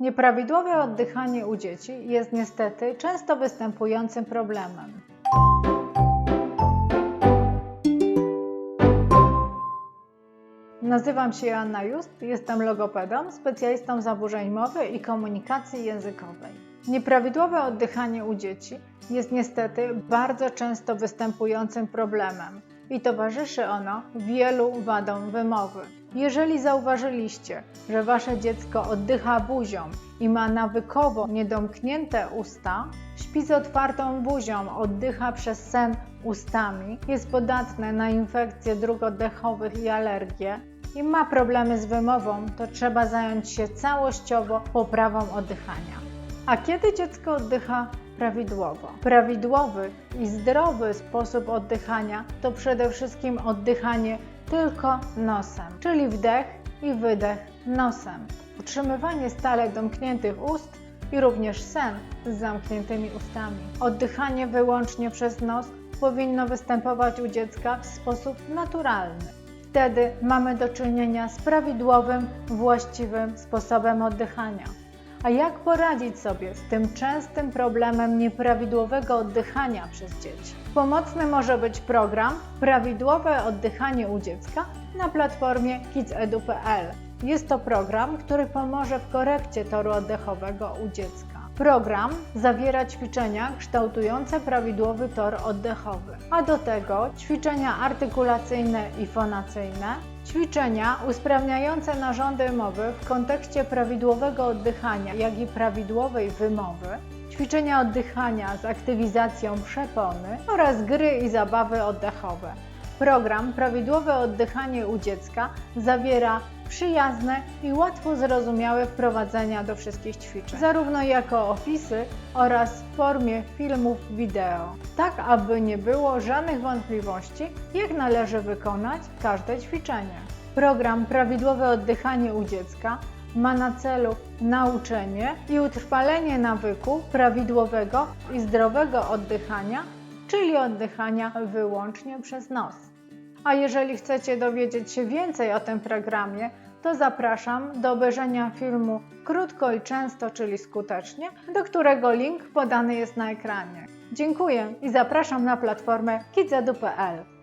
Nieprawidłowe oddychanie u dzieci jest niestety często występującym problemem. Nazywam się Joanna Just, jestem logopedą, specjalistą zaburzeń mowy i komunikacji językowej. Nieprawidłowe oddychanie u dzieci jest niestety bardzo często występującym problemem i towarzyszy ono wielu wadom wymowy. Jeżeli zauważyliście, że wasze dziecko oddycha buzią i ma nawykowo niedomknięte usta, śpi z otwartą buzią, oddycha przez sen ustami, jest podatne na infekcje dróg oddechowych i alergie, i ma problemy z wymową, to trzeba zająć się całościowo poprawą oddychania. A kiedy dziecko oddycha prawidłowo? Prawidłowy i zdrowy sposób oddychania to przede wszystkim oddychanie tylko nosem, czyli wdech i wydech nosem. Utrzymywanie stale domkniętych ust i również sen z zamkniętymi ustami. Oddychanie wyłącznie przez nos powinno występować u dziecka w sposób naturalny. Wtedy mamy do czynienia z prawidłowym, właściwym sposobem oddychania. A jak poradzić sobie z tym częstym problemem nieprawidłowego oddychania przez dzieci? Pomocny może być program Prawidłowe oddychanie u dziecka na platformie kidsedu.pl. Jest to program, który pomoże w korekcie toru oddechowego u dziecka. Program zawiera ćwiczenia kształtujące prawidłowy tor oddechowy, a do tego ćwiczenia artykulacyjne i fonacyjne, ćwiczenia usprawniające narządy mowy w kontekście prawidłowego oddychania, jak i prawidłowej wymowy, ćwiczenia oddychania z aktywizacją przepony oraz gry i zabawy oddechowe. Program Prawidłowe oddychanie u dziecka zawiera przyjazne i łatwo zrozumiałe wprowadzenia do wszystkich ćwiczeń, zarówno jako opisy oraz w formie filmów wideo, tak aby nie było żadnych wątpliwości, jak należy wykonać każde ćwiczenie. Program Prawidłowe oddychanie u dziecka ma na celu nauczenie i utrwalenie nawyku prawidłowego i zdrowego oddychania, czyli oddychania wyłącznie przez nos. A jeżeli chcecie dowiedzieć się więcej o tym programie, to zapraszam do obejrzenia filmu Krótko i często, czyli skutecznie, do którego link podany jest na ekranie. Dziękuję i zapraszam na platformę kidzedu.pl.